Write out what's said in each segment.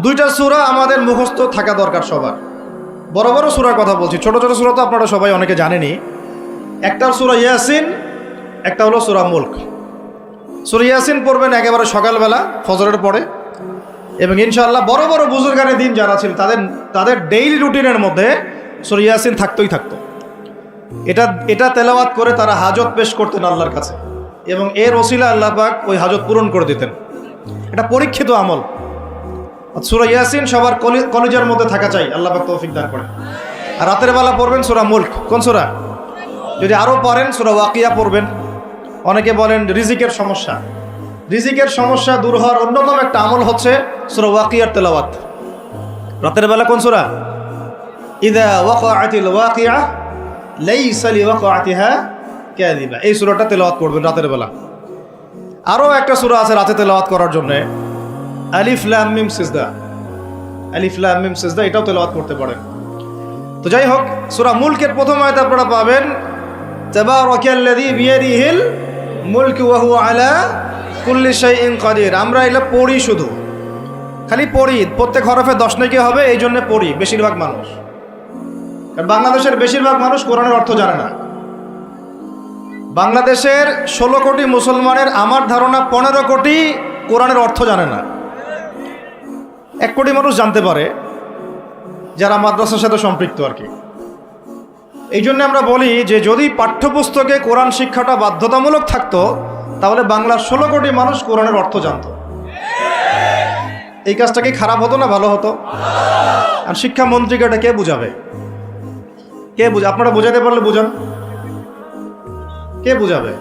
দুইটা সূরা আমাদের মুখস্থ থাকা দরকার সবার। বড় বড় সুরার কথা বলছি, ছোট ছোট সূরা তো আপনারা সবাই অনেকে জানেনই। একটা সূরা ইয়াসিন, একটা হলো সূরা মুলক। সূরা ইয়াসিন পড়বেন একেবারে সকালবেলা, ফজরের পরে। এবং ইনশাআল্লাহ বড় বড় বুজুর্গানের দিন যারা ছিল, তাদের তাদের ডেইলি রুটিনের মধ্যে সূরা ইয়াসিন থাকতোই থাকতো। এটা এটা তেলাওয়াত করে তারা হাজত পেশ করতেন আল্লাহর কাছে। এবং এর ওসিলা আল্লাহ পাক ওই হাজত পূরণ করে দিতেন। এটা পরীক্ষিত আমল। সুরা ইয়াসিন সবার কলি- কলেজের মধ্যে থাকা চাই। আল্লাহ পাক তৌফিক দান করে আর রাতের বেলা পড়বেন সুরা মুল্ক। কোন সুরা? যদি আরও পড়েন, সুরা ওয়াকিয়া পড়বেন। অনেকে বলেন রিজিকের সমস্যা। রিজিকের সমস্যা দূর হওয়ার অন্যতম একটা আমল হচ্ছে সুরা ওয়াকিয়ার তেলাওয়াত। রাতের বেলা কোন সুরা? ইদা ওয়াকাআতিল ওয়াকিয়া লাইসা লিওয়াকাআতিহা কাযিবা। এই সূরাটা তেলাওয়াত করবেন রাতের বেলা। আরও একটা সূরা আছে রাতে তেলাওয়াত করার জন্য। আলিফ মিম, সিজদা। আলিফ মিম, সিজদা, এটাও তেলাওয়াত করতে পারেন। তো যাই হোক, সুরা মুলকের প্রথম আয়াত আপনারা পাবেন, তাবারাকাল্লাযী বিয়াদিহিল মুলক ওয়া হুয়া আলা কুল্লি শাইইন কাদির। আমরা এগুলো পড়ি শুধু। খালি পড়ি, প্রত্যেক হরফে দশ নাকি হবে, এই জন্য পড়ি, বেশিরভাগ মানুষ। কারণ বাংলাদেশের বেশিরভাগ মানুষ কোরআনের অর্থ জানে না। বাংলাদেশের ষোলো কোটি মুসলমানের আমার ধারণা পনেরো কোটি কোরআনের অর্থ জানে না। এক কোটি মানুষ জানতে পারে যারা মাদ্রাসার সাথে সম্পৃক্ত আর কি। এই জন্য আমরা বলি যে যদি পাঠ্যপুস্তকে কোরআন শিক্ষাটা বাধ্যতামূলক থাকতো, তাহলে বাংলার ষোলো কোটি মানুষ কোরআনের অর্থ জানতো। এই কাজটা কি খারাপ হতো না ভালো হতো? আর শিক্ষামন্ত্রীকে এটা কে বুঝাবে? কে বুঝ আপনারা বোঝাতে পারলে বুঝান। কে বুঝাবে?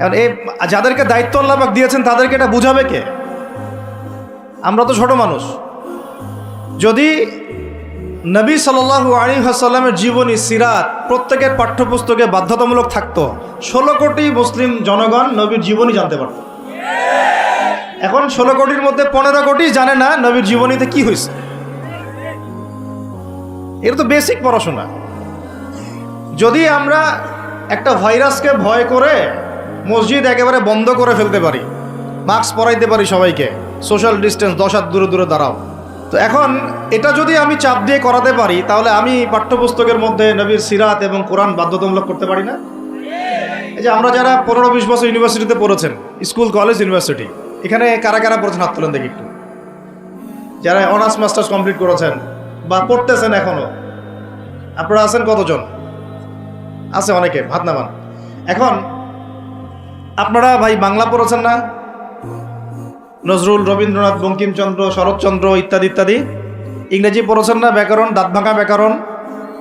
এখন এই যাদেরকে দায়িত্ব আল্লাপাক দিয়েছেন, তাদেরকে এটা বুঝাবে কে? আমরা তো ছোট মানুষ। যদি নবী সাল্লাল্লাহু আলী হাসাল্লামের জীবনী, সিরাত প্রত্যেকের পাঠ্যপুস্তকে বাধ্যতামূলক থাকতো, ষোলো কোটি মুসলিম জনগণ নবীর জীবনী জানতে পারত। এখন ষোলো কোটির মধ্যে পনেরো কোটি জানে না নবীর জীবনীতে কি হয়েছে এটা তো বেসিক পড়াশোনা। যদি আমরা একটা ভাইরাসকে ভয় করে মসজিদ একেবারে বন্ধ করে ফেলতে পারি মাস্ক পরাইতে পারি সবাইকে। সোশ্যাল ডিস্টেন্স দশ হাত দূরে দূরে দাঁড়াও। তো এখন এটা যদি আমি চাপ দিয়ে করাতে পারি, তাহলে আমি পাঠ্যপুস্তকের মধ্যে নবীর সিরাত এবং কোরআন বাধ্যতামূলক করতে পারি না? এই যে আমরা যারা পনেরো বিশ বছর ইউনিভার্সিটিতে পড়েছেন, স্কুল, কলেজ, ইউনিভার্সিটি, এখানে কারা কারা পড়েছেন? হাত তোলেন দেখি একটু। যারা অনার্স মাস্টার্স কমপ্লিট করেছেন বা পড়তেছেন এখনও আপনারা আছেন কতজন? আছে অনেকে, ভাত নামান এখন আপনারা ভাই বাংলা পড়েছেন না? নজরুল, রবীন্দ্রনাথ, বঙ্কিমচন্দ্র, শরৎচন্দ্র ইত্যাদি ইত্যাদি। ইংরেজি পড়েছেন না ব্যাকরণ, দাঁত ভাঙা ব্যাকরণ।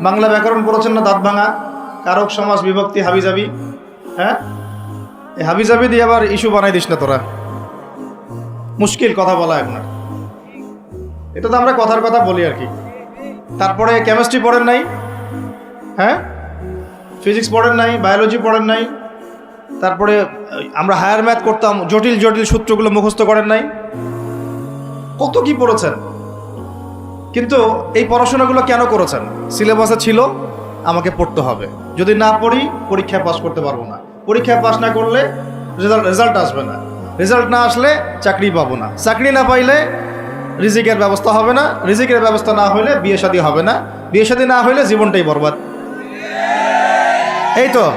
বাংলা ব্যাকরণ পড়েছেন না দাঁত ভাঙা। কারক, সমাজ বিভক্তি, হাবিজাবি। হ্যাঁ? এই হাবিজাবি দিয়ে আবার ইস্যু বানাই দিস না তোরা। মুশকিল কথা বলা আপনার। এটা তো আমরা কথার কথা বলি আর কি। তারপরে কেমিস্ট্রি পড়েন নাই। হ্যাঁ? ফিজিক্স পড়েন নাই বায়োলজি পড়েন নাই। তারপরে, আমরা হায়ার ম্যাথ করতাম, জটিল জটিল সূত্রগুলো মুখস্থ করেন নাই। কত কি পড়েছেন? কিন্তু এই পড়াশোনাগুলো কেন করেছেন? সিলেবাসে ছিল, আমাকে পড়তে হবে। যদি না পড়ি পরীক্ষায় পাস করতে পারব না। পরীক্ষায় পাস না করলে রেজাল্ট রেজাল্ট আসবে না। রেজাল্ট না আসলে চাকরি পাবো না। চাকরি না পাইলে রিজিকের ব্যবস্থা হবে না। রিজিকের ব্যবস্থা না হলে বিয়ে শাদী হবে না। বিয়ে শাদী না হলে জীবনটাই বরবাদ। এই তো।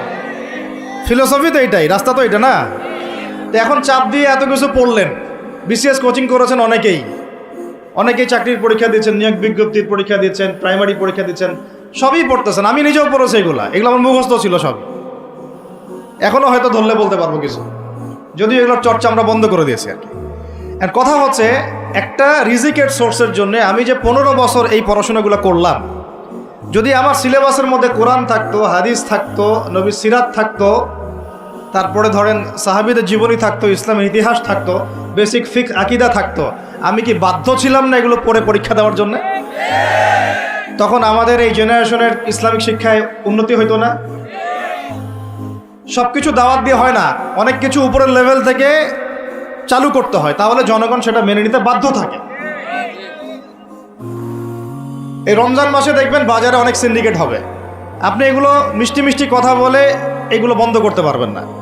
ফিলোসফি তো এটাই, রাস্তা তো এটা না? তো এখন চাপ দিয়ে এত কিছু পড়লেন। বিসিএস কোচিং করেছেন অনেকেই। অনেকেই চাকরির পরীক্ষা দিচ্ছেন, নিয়োগ বিজ্ঞপ্তির পরীক্ষা দিচ্ছেন প্রাইমারি পরীক্ষা দিচ্ছেন, সবই পড়তেছেন। আমি নিজেও পড়েছি এগুলা। এগুলো আমার মুখস্থ ছিল সব। এখনও হয়তো ধরলে বলতে পারব কিছু। যদিও এগুলোর চর্চা আমরা বন্ধ করে দিয়েছি আর কি। আর কথা হচ্ছে, একটা রিজিকের সোর্সের জন্য আমি যে পনেরো বছর এই পড়াশোনাগুলো করলাম, যদি আমার সিলেবাসের মধ্যে কোরআন থাকতো, হাদিস থাকতো নবী সিরাত থাকতো তারপরে ধরেন সাহাবিদের জীবনী থাকতো, ইসলামের ইতিহাস থাকতো বেসিক ফিক আকিদা থাকতো। আমি কি বাধ্য ছিলাম না এগুলো পড়ে পরীক্ষা দেওয়ার জন্য? তখন আমাদের এই জেনারেশনের ইসলামিক শিক্ষায় উন্নতি হইতো না। সব কিছু দাওয়াত দিয়ে হয় না। অনেক কিছু উপরের লেভেল থেকে চালু করতে হয়। তাহলে জনগণ সেটা মেনে নিতে বাধ্য থাকে। এই রমজান মাসে দেখবেন বাজারে অনেক সিন্ডিকেট হবে। আপনি এগুলো মিষ্টি মিষ্টি কথা বলে এগুলো বন্ধ করতে পারবেন না।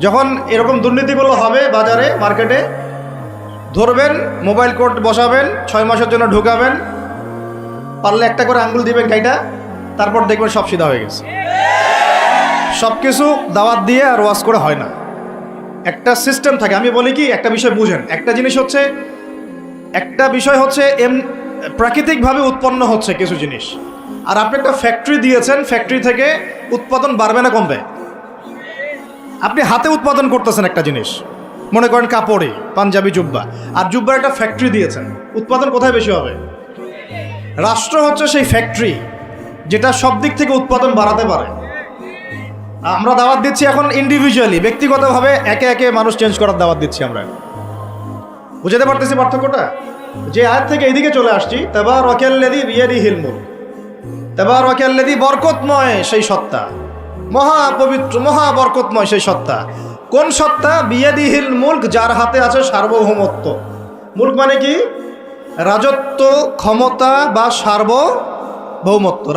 যখন এরকম দুর্নীতিগুলো হবে বাজারে, মার্কেটে, ধরবেন, মোবাইল কোড বসাবেন, ছয় মাসের জন্য ঢুকাবেন, পারলে একটা করে আঙ্গুল দিবেন গাইটা, তারপর দেখবেন সব সিধা হয়ে গেছে। সব কিছু দাওয়াত দিয়ে আর ওয়াশ করে হয় না। একটা সিস্টেম থাকে, আমি বলি কি, একটা বিষয় বুঝেন। একটা জিনিস হচ্ছে, একটা বিষয় হচ্ছে এম, প্রাকৃতিকভাবে উৎপন্ন হচ্ছে কিছু জিনিস। আর আপনি একটা ফ্যাক্টরি দিয়েছেন ফ্যাক্টরি থেকে উৎপাদন বাড়বে না কমবে। আপনি হাতে উৎপাদন করতেছেন একটা জিনিস। মনে করেন কাপড়ে, পাঞ্জাবি, জুব্বা। আর জুব্বার একটা ফ্যাক্টরি দিয়েছেন। উৎপাদন কোথায় বেশি হবে? রাষ্ট্র হচ্ছে সেই ফ্যাক্টরি যেটা সব দিক থেকে উৎপাদন বাড়াতে পারে। আমরা দাওয়াত দিচ্ছি এখন ইন্ডিভিজুয়ালি ব্যক্তিগতভাবে একে একে মানুষ চেঞ্জ করার দাওয়াত দিচ্ছি আমরা। বুঝাতে পারতেছি পার্থক্যটা? যে আয়াত থেকে এইদিকে চলে আসছি তেবার রকেল্লেদি বিয়েরি হিলমুল তেবার রকেল্লেদি বরকতময় সেই সত্তা। মহা মহাবরকতময় মহা বরকতময় সেই সত্তা। কোন সত্তা? বিয়েদিহীন মুল্ক, যার হাতে আছে সার্বভৌমত্ব। মুল্ক মানে কি? রাজত্ব, ক্ষমতা বা সার্বভৌমত্ব।